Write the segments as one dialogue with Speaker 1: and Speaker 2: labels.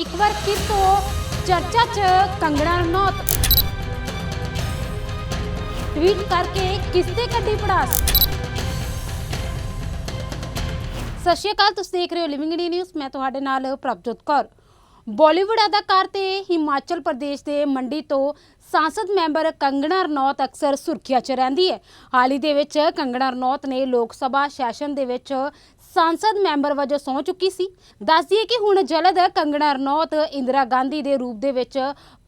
Speaker 1: ਇੱਕ ਵਾਰ ਫਿਰ ਤੋਂ ਚਰਚਾ 'ਚ ਕੰਗਣਾ ਰਣੌਤ। ਟਵੀਟ ਕਰਕੇ ਕਿਸ ਤੇ ਕੱਢੀ ਪੜਾਸ? ਸਤਿ ਸ਼੍ਰੀ ਅਕਾਲ, ਤੁਸੀਂ ਦੇਖ ਰਹੇ ਹੋ ਲਿਵਿੰਗ ਇੰਡੀਆ ਨਿਊਜ਼ ਮੈਂ ਤੁਹਾਡੇ ਨਾਲ ਪ੍ਰਭਜੋਤ ਕੌਰ। ਬਾਲੀਵੁੱਡ ਅਦਾਕਾਰ ਤੇ ਹਿਮਾਚਲ ਪ੍ਰਦੇਸ਼ ਦੇ ਮੰਡੀ ਤੋਂ ਸੰਸਦ ਮੈਂਬਰ ਕੰਗਣਾ ਰਣੌਤ ਅਕਸਰ ਸੁਰਖੀਆਂ 'ਚ ਰਹਿੰਦੀ ਹੈ। ਹਾਲ ਹੀ ਦੇ ਵਿੱਚ ਕੰਗਣਾ ਰਣੌਤ ਨੇ ਲੋਕ ਸਭਾ ਸੈਸ਼ਨ ਦੇ ਵਿੱਚ ਸੰਸਦ ਮੈਂਬਰ ਵਜੋਂ ਸਹੁੰ ਚੁੱਕੀ ਸੀ ਦੱਸ ਦਈਏ ਕਿ ਹੁਣ ਜਲਦ ਕੰਗਣਾ ਰਣੌਤ ਇੰਦਰਾ ਗਾਂਧੀ ਦੇ ਰੂਪ ਦੇ ਵਿੱਚ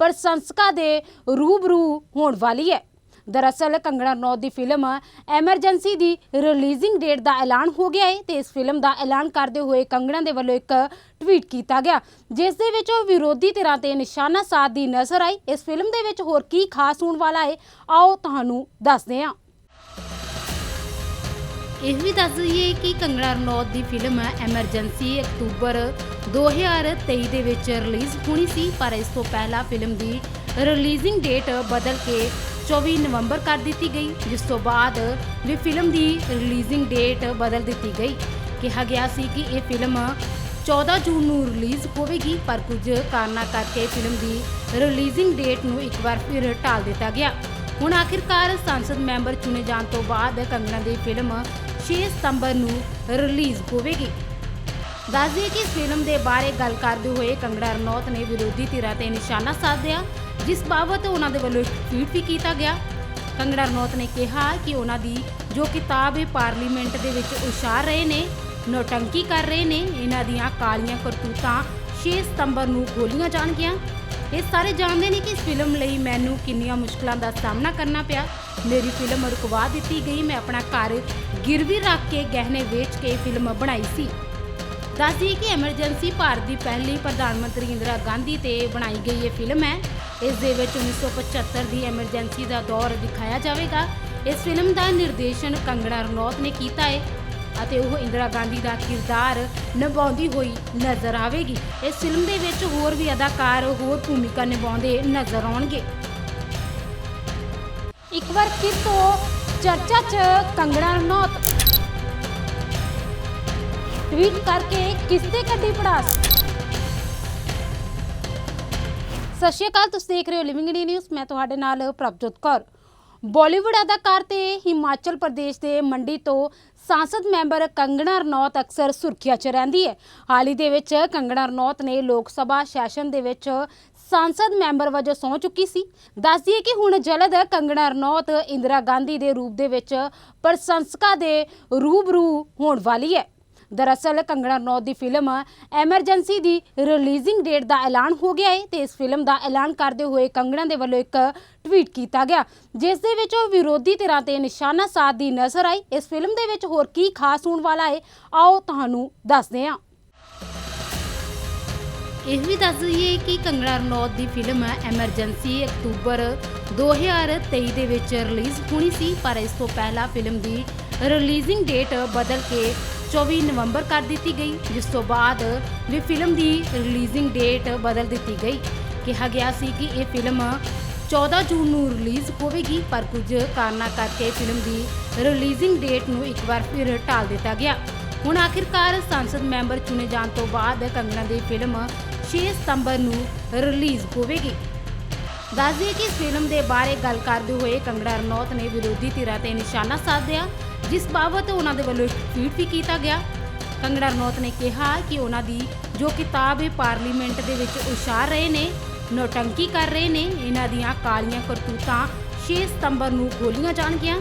Speaker 1: ਪ੍ਰਸ਼ੰਸਕਾਂ ਦੇ ਰੂਬਰੂ ਹੋਣ ਵਾਲੀ ਹੈ ਦਰਅਸਲ ਕੰਗਣਾ ਰਣੌਤ ਦੀ ਫਿਲਮ ਐਮਰਜੈਂਸੀ ਦੀ ਰਿਲੀਜ਼ਿੰਗ ਡੇਟ ਦਾ ਐਲਾਨ ਹੋ ਗਿਆ ਹੈ ਤੇ ਇਸ ਫਿਲਮ ਦਾ ਐਲਾਨ ਕਰਦੇ ਹੋਏ ਕੰਗਣਾ ਦੇ ਵੱਲੋਂ ਇੱਕ ਟਵੀਟ ਕੀਤਾ ਗਿਆ ਜਿਸ ਦੇ ਵਿੱਚ ਉਹ ਵਿਰੋਧੀ ਧਿਰਾਂ ਤੇ ਨਿਸ਼ਾਨਾ ਸਾਧਦੀ ਨਜ਼ਰ ਆਈ ਇਸ ਫਿਲਮ ਦੇ ਵਿੱਚ ਹੋਰ ਕੀ ਖਾਸ ਹੋਣ ਵਾਲਾ ਹੈ ਆਓ ਤੁਹਾਨੂੰ ਦੱਸਦੇ ਹਾਂ ਇਹ ਵੀ ਦੱਸ ਦਈਏ ਕਿ ਕੰਗਣਾ ਰਣੌਤ ਦੀ ਫਿਲਮ ਐਮਰਜੈਂਸੀ ਅਕਤੂਬਰ 2023 ਦੇ ਵਿੱਚ ਰਿਲੀਜ਼ ਹੋਣੀ ਸੀ, ਪਰ ਇਸ ਤੋਂ ਪਹਿਲਾਂ ਫਿਲਮ ਦੀ ਰਿਲੀਜ਼ਿੰਗ ਡੇਟ ਬਦਲ ਕੇ 24 ਨਵੰਬਰ ਕਰ ਦਿੱਤੀ ਗਈ, ਜਿਸ ਤੋਂ ਬਾਅਦ ਵੀ ਫਿਲਮ ਦੀ ਰਿਲੀਜ਼ਿੰਗ ਡੇਟ ਬਦਲ ਦਿੱਤੀ ਗਈ। ਕਿਹਾ ਗਿਆ ਸੀ ਕਿ ਇਹ ਫਿਲਮ 14 ਜੂਨ ਨੂੰ ਰਿਲੀਜ਼ ਹੋਵੇਗੀ, ਪਰ ਕੁਝ ਕਾਰਨਾਂ ਕਰਕੇ ਫਿਲਮ ਦੀ ਰਿਲੀਜ਼ਿੰਗ ਡੇਟ ਨੂੰ ਇੱਕ ਵਾਰ ਫਿਰ ਟਾਲ ਦਿੱਤਾ ਗਿਆ। ਹੁਣ ਆਖਿਰਕਾਰ ਸੰਸਦ ਮੈਂਬਰ ਚੁਣੇ ਜਾਣ ਤੋਂ ਬਾਅਦ ਕੰਗਣਾ ਦੀ ਫਿਲਮ 6 ਸਤੰਬਰ ਨੂੰ ਰਿਲੀਜ਼ ਹੋਵੇਗੀ। ਦੱਸ ਕਿ ਇਸ ਫਿਲਮ ਦੇ ਬਾਰੇ ਗੱਲ ਕਰਦੇ ਹੋਏ ਕੰਗੜਾ ਰਣੌਤ ਨੇ ਵਿਰੋਧੀ ਧਿਰਾਂ ਤੇ ਨਿਸ਼ਾਨਾ ਸਾਧਿਆ, ਜਿਸ ਬਾਬਤ ਉਹਨਾਂ ਦੇ ਵੱਲੋਂ ਇੱਕ ਟਵੀਟ ਵੀ ਕੀਤਾ ਗਿਆ। ਕੰਗੜਾ ਰਣੌਤ ਨੇ ਕਿਹਾ ਕਿ ਉਹਨਾਂ ਦੀ ਜੋ ਕਿਤਾਬ ਇਹ ਪਾਰਲੀਮੈਂਟ ਦੇ ਵਿੱਚ ਉਛਾਰ ਰਹੇ ਨੇ, ਨੋਟੰਕੀ ਕਰ ਰਹੇ ਨੇ, ਇਹਨਾਂ ਦੀਆਂ ਕਾਲੀਆਂ ਕਰਤੂਤਾਂ 6 ਸਤੰਬਰ ਨੂੰ ਖੋਲੀਆਂ ਜਾਣਗੀਆਂ। ਇਹ ਸਾਰੇ ਜਾਣਦੇ ਨੇ ਕਿ ਇਸ ਫਿਲਮ ਲਈ ਮੈਨੂੰ ਕਿੰਨੀਆਂ ਮੁਸ਼ਕਲਾਂ ਦਾ ਸਾਹਮਣਾ ਕਰਨਾ ਪਿਆ। ਮੇਰੀ ਫਿਲਮ ਰੁਕਵਾ ਦਿੱਤੀ ਗਈ, ਮੈਂ ਆਪਣਾ ਘਰ ਗਿਰਵੀ ਰੱਖ ਕੇ ਗਹਿਣੇ ਵੇਚ ਕੇ ਫਿਲਮ ਬਣਾਈ ਸੀ। ਦੱਸਦੀ ਕਿ ਐਮਰਜੈਂਸੀ ਭਾਰਤ ਦੀ ਪਹਿਲੀ ਪ੍ਰਧਾਨ ਮੰਤਰੀ ਇੰਦਰਾ ਗਾਂਧੀ ਤੇ ਬਣਾਈ ਗਈ ਇਹ ਫਿਲਮ ਹੈ। ਇਸ ਦੇ ਵਿੱਚ 1975 ਦੀ ਐਮਰਜੈਂਸੀ ਦਾ ਦੌਰ ਦਿਖਾਇਆ ਜਾਵੇਗਾ। ਇਸ ਫਿਲਮ ਦਾ ਨਿਰਦੇਸ਼ਨ ਕੰਗਣਾ ਰਣੌਤ ਨੇ ਕੀਤਾ ਹੈ ਅਤੇ ਉਹ ਇੰਦਰਾ ਗਾਂਧੀ ਦਾ ਕਿਰਦਾਰ ਨਿਭਾਉਂਦੀ ਹੋਈ ਨਜ਼ਰ ਆਵੇਗੀ। ਇਸ ਫਿਲਮ ਦੇ ਵਿੱਚ ਹੋਰ ਵੀ ਅਦਾਕਾਰ ਹੋਰ ਭੂਮਿਕਾ ਨਿਭਾਉਂਦੇ ਨਜ਼ਰ ਆਉਣਗੇ। ਇੱਕ ਵਾਰ ਫਿਰ ਤੋਂ ਚਰਚਾ 'ਚ ਕੰਗਣਾ ਰਣੌਤ। ਟਵੀਟ ਕਰਕੇ ਕਿਸ ਤੇ ਕੱਢੀ ਪੜਾਸ? ਸਤਿ ਸ਼੍ਰੀ ਅਕਾਲ, ਤੁਸੀਂ ਦੇਖ ਰਹੇ ਹੋ ਲਿਵਿੰਗ ਇੰਡੀਆ ਨਿਊਜ਼ ਮੈਂ ਤੁਹਾਡੇ ਨਾਲ ਪ੍ਰਭਜੋਤ ਕੌਰ। ਬਾਲੀਵੁੱਡ ਅਦਾਕਾਰ ਤੇ ਹਿਮਾਚਲ ਪ੍ਰਦੇਸ਼ ਦੇ ਮੰਡੀ ਤੋਂ ਸੰਸਦ ਮੈਂਬਰ ਕੰਗਣਾ ਰਣੌਤ ਅਕਸਰ ਸੁਰਖੀਆਂ 'ਚ ਰਹਿੰਦੀ ਹੈ। ਹਾਲ ਹੀ ਦੇ ਵਿੱਚ ਕੰਗਣਾ ਰਣੌਤ ਨੇ ਲੋਕ ਸਭਾ ਸੈਸ਼ਨ ਦੇ ਵਿੱਚ ਸੰਸਦ ਮੈਂਬਰ ਵਜੋਂ ਸਹੁੰ ਚੁੱਕੀ ਸੀ। ਦੱਸਦੀ ਦਈਏ ਕਿ ਹੁਣ ਜਲਦ ਕੰਗਣਾ ਰਣੌਤ ਇੰਦਰਾ ਗਾਂਧੀ ਦੇ ਰੂਪ ਦੇ ਵਿੱਚ ਪ੍ਰਸ਼ੰਸਕਾਂ ਦੇ ਰੂਬਰੂ ਹੋਣ ਵਾਲੀ ਹੈ। ਦਰਅਸਲ ਕੰਗਣਾ ਰਣੌਤ ਦੀ ਫਿਲਮ ਐਮਰਜੈਂਸੀ ਦੀ ਰਿਲੀਜ਼ਿੰਗ ਡੇਟ ਦਾ ਐਲਾਨ ਹੋ ਗਿਆ ਹੈ ਤੇ ਇਸ ਫਿਲਮ ਦਾ ਐਲਾਨ ਕਰਦੇ ਹੋਏ ਕੰਗਣਾ ਦੇ ਵੱਲੋਂ ਇੱਕ ਟਵੀਟ ਕੀਤਾ ਗਿਆ, ਜਿਸ ਦੇ ਵਿੱਚ ਉਹ ਵਿਰੋਧੀ ਧਿਰਾਂ ਤੇ ਨਿਸ਼ਾਨਾ ਸਾਧਦੀ ਨਜ਼ਰ ਆਈ। ਇਸ ਫਿਲਮ ਦੇ ਵਿੱਚ ਹੋਰ ਕੀ ਖਾਸ ਹੋਣ ਵਾਲਾ ਹੈ, ਆਓ ਤੁਹਾਨੂੰ ਦੱਸਦੇ ਹਾਂ। ਇਹ ਵੀ ਦੱਸ ਦਈਏ ਕਿ ਕੰਗਣਾ ਰਣੌਤ ਦੀ ਫਿਲਮ ਐਮਰਜੈਂਸੀ ਅਕਤੂਬਰ 2023 ਦੇ ਵਿੱਚ ਰਿਲੀਜ਼ ਹੋਣੀ ਸੀ, ਪਰ ਇਸ ਤੋਂ ਪਹਿਲਾਂ ਫਿਲਮ ਦੀ ਰਿਲੀਜ਼ਿੰਗ ਡੇਟ ਬਦਲ ਕੇ 24 ਨਵੰਬਰ ਕਰ ਦਿੱਤੀ ਗਈ, ਜਿਸ ਤੋਂ ਬਾਅਦ ਵੀ ਫਿਲਮ ਦੀ ਰਿਲੀਜ਼ਿੰਗ ਡੇਟ ਬਦਲ ਦਿੱਤੀ ਗਈ। ਕਿਹਾ ਗਿਆ ਸੀ ਕਿ ਇਹ ਫਿਲਮ 14 ਜੂਨ ਨੂੰ ਰਿਲੀਜ਼ ਹੋਵੇਗੀ, ਪਰ ਕੁਝ ਕਾਰਨਾਂ ਕਰਕੇ ਫਿਲਮ ਦੀ ਰਿਲੀਜ਼ਿੰਗ ਡੇਟ ਨੂੰ ਇੱਕ ਵਾਰ ਫਿਰ ਟਾਲ ਦਿੱਤਾ ਗਿਆ। ਹੁਣ ਆਖਿਰਕਾਰ ਸੰਸਦ ਮੈਂਬਰ ਚੁਣੇ ਜਾਣ ਤੋਂ ਬਾਅਦ ਕੰਗਣਾ ਦੀ ਫਿਲਮ 6 ਸਤੰਬਰ ਨੂੰ ਰਿਲੀਜ਼ ਹੋਵੇਗੀ। ਦੱਸ ਕਿ ਇਸ ਫਿਲਮ ਦੇ ਬਾਰੇ ਗੱਲ ਕਰਦੇ ਹੋਏ ਕੰਗੜਾ ਰਣੌਤ ਨੇ ਵਿਰੋਧੀ ਧਿਰਾਂ ਤੇ ਨਿਸ਼ਾਨਾ ਸਾਧਿਆ ਜਿਸ ਬਾਬਤ ਉਹਨਾਂ ਦੇ ਵੱਲੋਂ ਇੱਕ ਟਵੀਟ ਵੀ ਕੀਤਾ ਗਿਆ। ਕੰਗੜਾ ਰਣੌਤ ਨੇ ਕਿਹਾ ਕਿ ਉਹਨਾਂ ਦੀ ਜੋ ਕਿਤਾਬ ਇਹ ਪਾਰਲੀਮੈਂਟ ਦੇ ਵਿੱਚ ਉਛਾਰ ਰਹੇ ਨੇ, ਨੋਟੰਕੀ ਕਰ ਰਹੇ ਨੇ, ਇਹਨਾਂ ਦੀਆਂ ਕਾਲੀਆਂ ਕਰਤੂਤਾਂ 6 ਸਤੰਬਰ ਨੂੰ ਖੋਲੀਆਂ ਜਾਣਗੀਆਂ।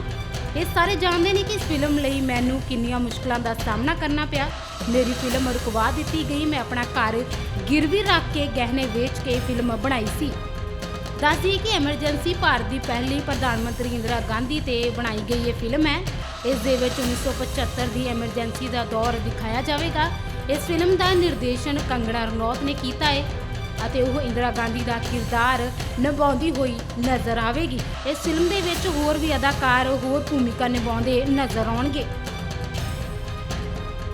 Speaker 1: ਇਹ ਸਾਰੇ ਜਾਣਦੇ ਨੇ ਕਿ ਇਸ ਫਿਲਮ ਲਈ ਮੈਨੂੰ ਕਿੰਨੀਆਂ ਮੁਸ਼ਕਲਾਂ ਦਾ ਸਾਹਮਣਾ ਕਰਨਾ ਪਿਆ। ਮੇਰੀ ਫਿਲਮ ਰੁਕਵਾ ਦਿੱਤੀ ਗਈ। ਮੈਂ ਆਪਣਾ ਘਰ ਗਿਰਵੀ ਰੱਖ ਕੇ ਗਹਿਣੇ ਵੇਚ ਕੇ ਫਿਲਮ ਬਣਾਈ ਸੀ। ਦੱਸਦੀ ਕਿ ਐਮਰਜੈਂਸੀ ਭਾਰਤ ਦੀ ਪਹਿਲੀ ਪ੍ਰਧਾਨ ਮੰਤਰੀ ਇੰਦਰਾ ਗਾਂਧੀ ਤੇ ਬਣਾਈ ਗਈ ਇਹ ਫਿਲਮ ਹੈ। ਇਸ ਦੇ ਵਿੱਚ 1975 ਦੀ ਐਮਰਜੈਂਸੀ ਦਾ ਦੌਰ ਦਿਖਾਇਆ ਜਾਵੇਗਾ। ਇਸ ਫਿਲਮ ਦਾ ਨਿਰਦੇਸ਼ਨ ਕੰਗਣਾ ਰਣੌਤ ਨੇ ਕੀਤਾ ਹੈ। ਅਤੇ ਉਹ ਇੰਦਰਾ ਗਾਂਧੀ ਦਾ ਕਿਰਦਾਰ ਨਿਭਾਉਂਦੀ ਹੋਈ ਨਜ਼ਰ ਆਵੇਗੀ। ਇਸ ਫਿਲਮ ਦੇ ਵਿੱਚ ਹੋਰ ਵੀ ਅਦਾਕਾਰ ਹੋਰ ਭੂਮਿਕਾ ਨਿਭਾਉਂਦੇ ਨਜ਼ਰ ਆਉਣਗੇ।